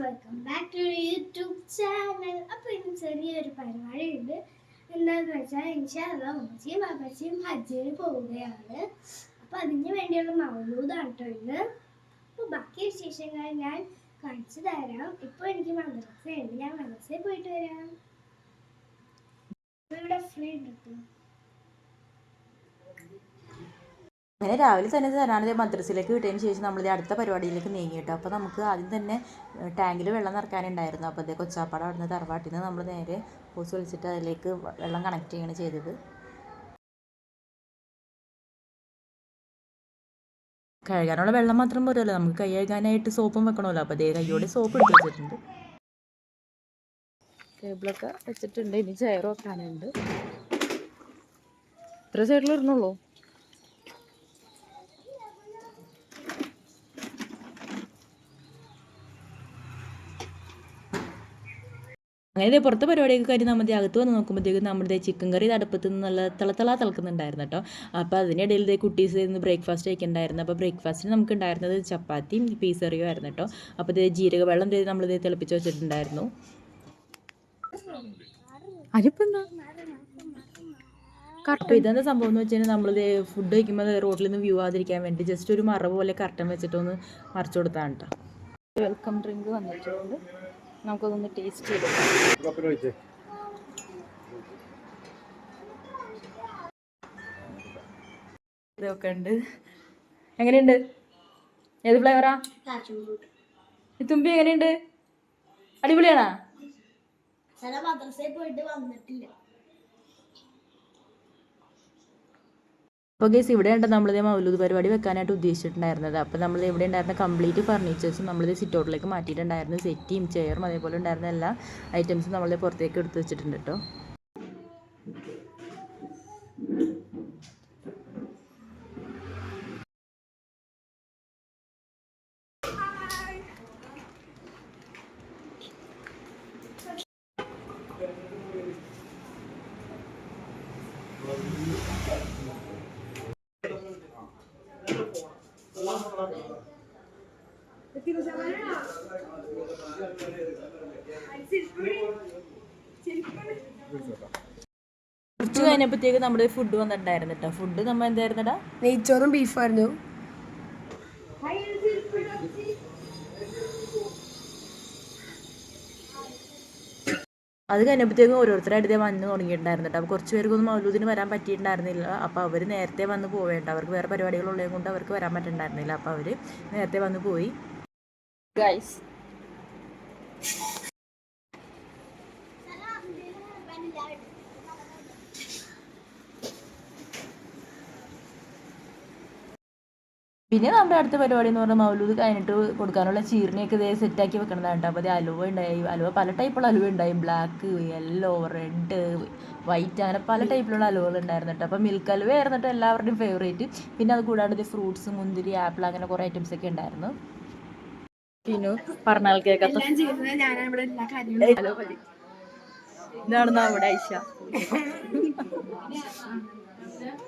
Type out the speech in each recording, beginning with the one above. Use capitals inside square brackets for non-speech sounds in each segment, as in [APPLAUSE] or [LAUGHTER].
Welcome back to YouTube channel അപ്പോൾ ഇന്ന് ചെറിയൊരു പരിപാടിയുണ്ട്. എന്താണെന്ന് വെച്ചാൽ ഇൻഷാല്ല ഉമ്മച്ചിയും ബാബച്ചിയും ഹജ്ജിന് പോവുകയാണ്. അപ്പോൾ അതിന് വേണ്ടിയുള്ള മൗലൂദാണ് കേട്ടോ ഇന്ന്. അപ്പോൾ ബാക്കി വിശേഷങ്ങൾ ഞാൻ കാണിച്ചു തരാം. ഇപ്പോൾ എനിക്ക് മദ്രസയുണ്ട്. ഞാൻ മദ്രസയിൽ പോയിട്ട് വരാം. ഇവിടെ ഫ്രീ കിട്ടും അങ്ങനെ രാവിലെ തന്നെ തരാനത് മദ്രസയിലേക്ക് വിട്ടതിന് ശേഷം നമ്മൾ അടുത്ത പരിപാടിയിലേക്ക് നീങ്ങി കേട്ടോ. അപ്പോൾ നമുക്ക് ആദ്യം തന്നെ ടാങ്കിൽ വെള്ളം നിറക്കാനുണ്ടായിരുന്നു അപ്പോൾ അതേ കൊച്ചാപ്പാട അവിടുന്ന് തറവാട്ടിൽ നിന്ന് നമ്മൾ നേരെ പോസ് വിളിച്ചിട്ട് അതിലേക്ക് വെള്ളം കണക്ട് ചെയ്യാണ് ചെയ്തത്. കഴുകാനുള്ള വെള്ളം മാത്രം പോരല്ലോ. നമുക്ക് കൈ കഴുകാനായിട്ട് സോപ്പും വെക്കണമല്ലോ. അപ്പോൾ അതേ കൈയോടെ സോപ്പ് എടുത്ത് വെച്ചിട്ടുണ്ട്. ടേബിളൊക്കെ വെച്ചിട്ടുണ്ട്. ഇനി ചെയർ വെക്കാനുണ്ട്. ഇത്ര സൈഡിൽ അങ്ങനെ പുറത്ത് പരിപാടിയൊക്കെ കഴിഞ്ഞ് നമ്മൾ അകത്ത് വന്ന് നോക്കുമ്പോഴത്തേക്കും നമ്മുടെ ചിക്കൻ കറി തടുപ്പത്ത് അടുപ്പത്ത് നിന്ന് നല്ല തിളത്തിള തിളക്കുന്നുണ്ടായിരുന്നു കേട്ടോ. അപ്പോൾ അതിനിടയിൽ കുട്ടീസ് ഇന്ന് ബ്രേക്ക്ഫാസ്റ്റ് കഴിക്കുന്നുണ്ടായിരുന്നു അപ്പോൾ ബ്രേക്ക്ഫാസ്റ്റിന് നമുക്ക് ഉണ്ടായിരുന്നത് ചപ്പാത്തിയും പീസ് കറിയും ആയിരുന്നു കേട്ടോ. അപ്പോൾ ഇത് ജീരക വെള്ളം ദേ തിളപ്പിച്ച് വെച്ചിട്ടുണ്ടായിരുന്നു. അതിപ്പോൾ എന്താ? കറക്റ്റ് ഇതെന്താ സംഭവം എന്ന് വെച്ചാൽ നമ്മൾ ഫുഡ് കഴിക്കുമ്പോൾ റോഡിൽ നിന്ന് വ്യൂ ആതിരിക്കാൻ വേണ്ടി ജസ്റ്റ് ഒരു മറ പോലെ കർട്ടൻ വെച്ചിട്ടൊന്ന് മറിച്ചു കൊടുത്താണ് കേട്ടോ. വെൽക്കം ഡ്രിങ്ക് വന്നിട്ടുണ്ട്. നമുക്കതൊന്ന് ടേസ്റ്റ് ചെയ്ത് ഇതൊക്കെ ഉണ്ട്. എങ്ങനെയുണ്ട്? ഏത് ഫ്ലേവറാ തുമ്പി എങ്ങനെയുണ്ട്? അടിപൊളിയാണോ? മദ്രസയിൽ പോയിട്ട് വന്നിട്ടില്ല. അപ്പോൾ ഗേസ് ഉണ്ട് നമ്മളിത് മൗലൂദ് പരിപാടി വെക്കാനായിട്ട് ഉദ്ദേശിച്ചിട്ടുണ്ടായിരുന്നത്. അപ്പോൾ നമ്മൾ ഇവിടെ ഉണ്ടായിരുന്ന കംപ്ലീറ്റ് ഫർണിച്ചേഴ്സും നമ്മളിത് സിറ്റൗട്ടിലേക്ക് മാറ്റിയിട്ടുണ്ടായിരുന്നു. സെറ്റിയും ചെയറും അതേപോലെ ഉണ്ടായിരുന്ന എല്ലാ ഐറ്റംസും നമ്മളിത് പുറത്തേക്ക് എടുത്ത് വെച്ചിട്ടുണ്ട് കേട്ടോ കുറച്ച് കഴിഞ്ഞപ്പോഴത്തേക്ക് നമ്മുടെ ഫുഡ് വന്നിട്ടുണ്ടായിരുന്നു കേട്ടോ ഫുഡ് നമ്മൾ എന്തായിരുന്നടാ? നെയ്ച്ചോറും ബീഫായിരുന്നു അത് കഴിഞ്ഞപ്പോഴത്തേക്കും ഓരോരുത്തരായിട്ട് വന്ന് തുടങ്ങിയിട്ടുണ്ടായിരുന്നു കേട്ടോ അപ്പോൾ കുറച്ച് പേർക്കൊന്നും മൗലൂദിന് വരാൻ പറ്റിയിട്ടുണ്ടായിരുന്നില്ല. അപ്പോൾ അവർ നേരത്തെ വന്ന് പോവേണ്ട. അവർക്ക് വേറെ പരിപാടികളുള്ളത് കൊണ്ട് അവർക്ക് വരാൻ പറ്റുന്നുണ്ടായിരുന്നില്ല അപ്പോൾ അവർ നേരത്തെ വന്ന് പോയി. ഗൈസ് പിന്നെ നമ്മുടെ അടുത്ത പരിപാടി എന്ന് പറഞ്ഞാൽ മൗലൂദ് കഴിഞ്ഞിട്ട് കൊടുക്കാനുള്ള ചീറിനെയൊക്കെ ഇതേ സെറ്റാക്കി വെക്കണതാണ് കേട്ടോ. അപ്പോൾ അത് അലുവ ഉണ്ടായി. അലുവ പല ടൈപ്പുള്ള അലുവ ഉണ്ടായി. ബ്ലാക്ക് യെല്ലോ റെഡ് വൈറ്റ് അങ്ങനെ പല ടൈപ്പിലുള്ള അലുവകൾ ഉണ്ടായിരുന്നു കേട്ടോ. അപ്പോൾ മിൽക്ക് അലുവ ആയിരുന്നു കേട്ടോ എല്ലാവരുടെയും ഫേവറേറ്റ് പിന്നെ അത് കൂടാണ്ട് ഇത് ഫ്രൂട്ട്സ് മുന്തിരി ആപ്പിൾ അങ്ങനെ കുറേ ഐറ്റംസ് ഒക്കെ ഉണ്ടായിരുന്നു. പിന്നെ പറഞ്ഞാൽ കേൾക്കാത്ത. ഇതാണ് നമ്മുടെ ഐഷ. [LAUGHS]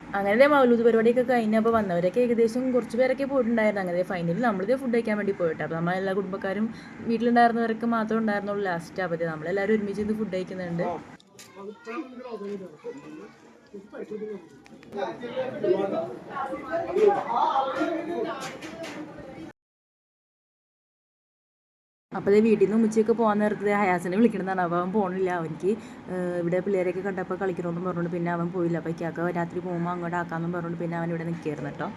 അങ്ങനെ മൗലൂദ് പരിപാടിയൊക്കെ കഴിഞ്ഞപ്പോൾ വന്നവരൊക്കെ ഏകദേശം കുറച്ച് പേരൊക്കെ പോയിട്ടുണ്ടായിരുന്നു. അങ്ങനെ ഫൈനലി നമ്മളിത് ഫുഡ് കഴിക്കാൻ വേണ്ടി പോയിട്ട്. അപ്പോൾ നമ്മളെല്ലാ കുടുംബക്കാരും വീട്ടിലുണ്ടായിരുന്നവരൊക്കെ മാത്രമേ ഉണ്ടായിരുന്നുള്ളൂ ലാസ്റ്റ് അപ്പോൾ നമ്മളെല്ലാവരും ഒരുമിച്ച് ഇത് ഫുഡ് കഴിക്കുന്നുണ്ട്. അപ്പോൾ ഇത് വീട്ടിൽ നിന്ന് ഉച്ചയൊക്കെ പോകാൻ നേരത്ത് ഹയാസിനെ വിളിക്കണമെന്നാണ് അപ്പോൾ അവൻ പോകണില്ല അവനിക്ക് ഇവിടെ പിള്ളേരെയൊക്കെ കണ്ടപ്പോൾ കളിക്കണമെന്ന് പറഞ്ഞുകൊണ്ട് പിന്നെ അവൻ പോയില്ല. അപ്പോൾ ഇക്കാക്ക രാത്രി പോകുമ്പോൾ അങ്ങോട്ട് ആക്കാമെന്നും പറഞ്ഞുകൊണ്ട് പിന്നെ അവൻ ഇവിടെ നിൽക്കുകയായിരുന്നു കേട്ടോ.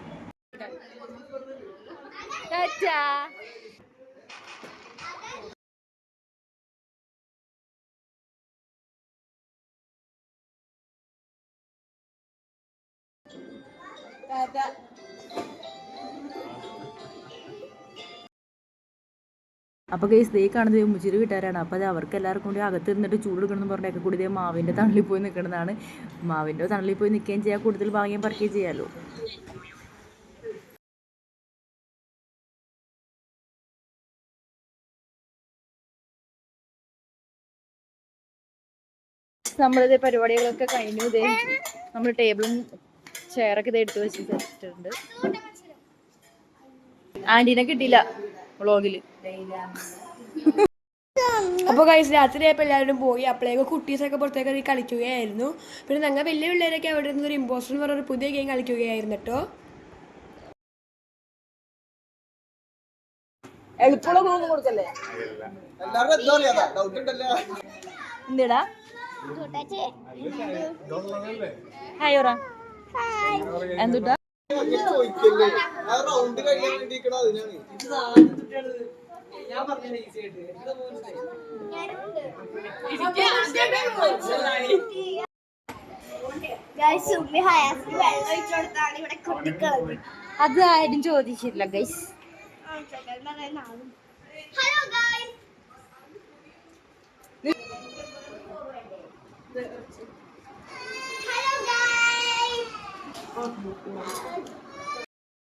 അപ്പോൾ കേസ് ദേ കാണുന്നത് മുച്ചിരി വീട്ടുകാരാണ്. അപ്പോൾ അത് അവർക്ക് എല്ലാവർക്കും കൂടി അകത്ത് ഇരുന്നിട്ട് ചൂട് എടുക്കണമെന്ന് പറഞ്ഞൊക്കെ കൂടി ഇതേ മാവിന്റെ തണലിൽ പോയി നിൽക്കുന്നതാണ് മാവിന്റെ തണലിൽ പോയി നിൽക്കുകയും ചെയ്യാം. കൂടുതൽ ഭാഗ്യം പറിക്കുകയും ചെയ്യാമല്ലോ നമ്മളിതേ പരിപാടികളൊക്കെ കഴിഞ്ഞു. ഇതേ നമ്മൾ ടേബിളും ചെയറൊക്കെ ഇത് എടുത്ത് വെച്ച് വെച്ചിട്ടുണ്ട്. ആന്റീനെ കിട്ടിയില്ല. വ്ളോഗിൽ അപ്പൊ കഴിച്ച് രാത്രി ആയപ്പോൾ എല്ലാവരും പോയി. അപ്പോഴേക്ക് കുട്ടീസൊക്കെ പുറത്തേക്ക് ഇറങ്ങി കളിക്കുകയായിരുന്നു. പിന്നെ ഞങ്ങൾ വലിയ പിള്ളേരൊക്കെ അവിടെ നിന്ന് ഒരു ഇമ്പോസ്റ്റർ എന്ന് പറഞ്ഞൊരു പുതിയ ഗെയിം കളിക്കുകയായിരുന്നു കേട്ടോ എളുപ്പമുള്ള കൊടുക്കല്ലേ? എന്തിടാ? എന്തുട്ടാ? ചോദിക്കല്ലേ ആ റൗണ്ട് കഴിയാൻ വേണ്ടിയിരിക്കണോ അതിനാണ്? കൊടുത്താണ് ഇവിടെ കൊട്ടിക്കളഞ്ഞു അത് ആരും ചോദിച്ചില്ല ഗൈസ് ഹലോ ഗൈസ്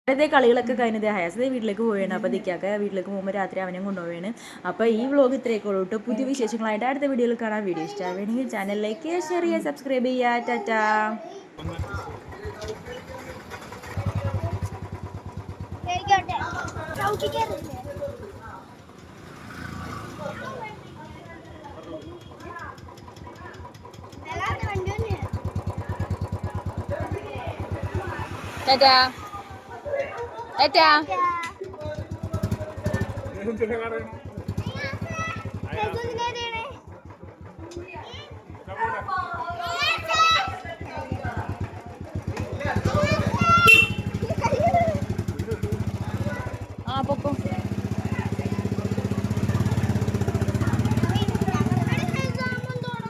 ഇതേ കളികളൊക്കെ കഴിഞ്ഞത് ഹയാസ് വീട്ടിലേക്ക് പോവുകയാണ്. അപ്പോൾ ദിക്കാക്ക വീട്ടിലേക്ക് പോകുമ്പോൾ രാത്രി അവനെയും കൊണ്ടുപോവുകയാണ്. അപ്പോൾ ഈ വ്ളോഗ് ഇത്രയൊക്കെ ഉള്ളൂ കേട്ടോ. പുതിയ വിശേഷങ്ങളായിട്ട് അടുത്ത വീഡിയോയിൽ കാണാൻ വീഡിയോ ഇഷ്ടമാണെങ്കിൽ ചാനലിലേക്ക് ഷെയർ ചെയ്യുക സബ്സ്ക്രൈബ് ചെയ്യുക. ടാറ്റാ. ചവിട്ടി ടാറ്റാ ടാറ്റാ ആ പൊക്കും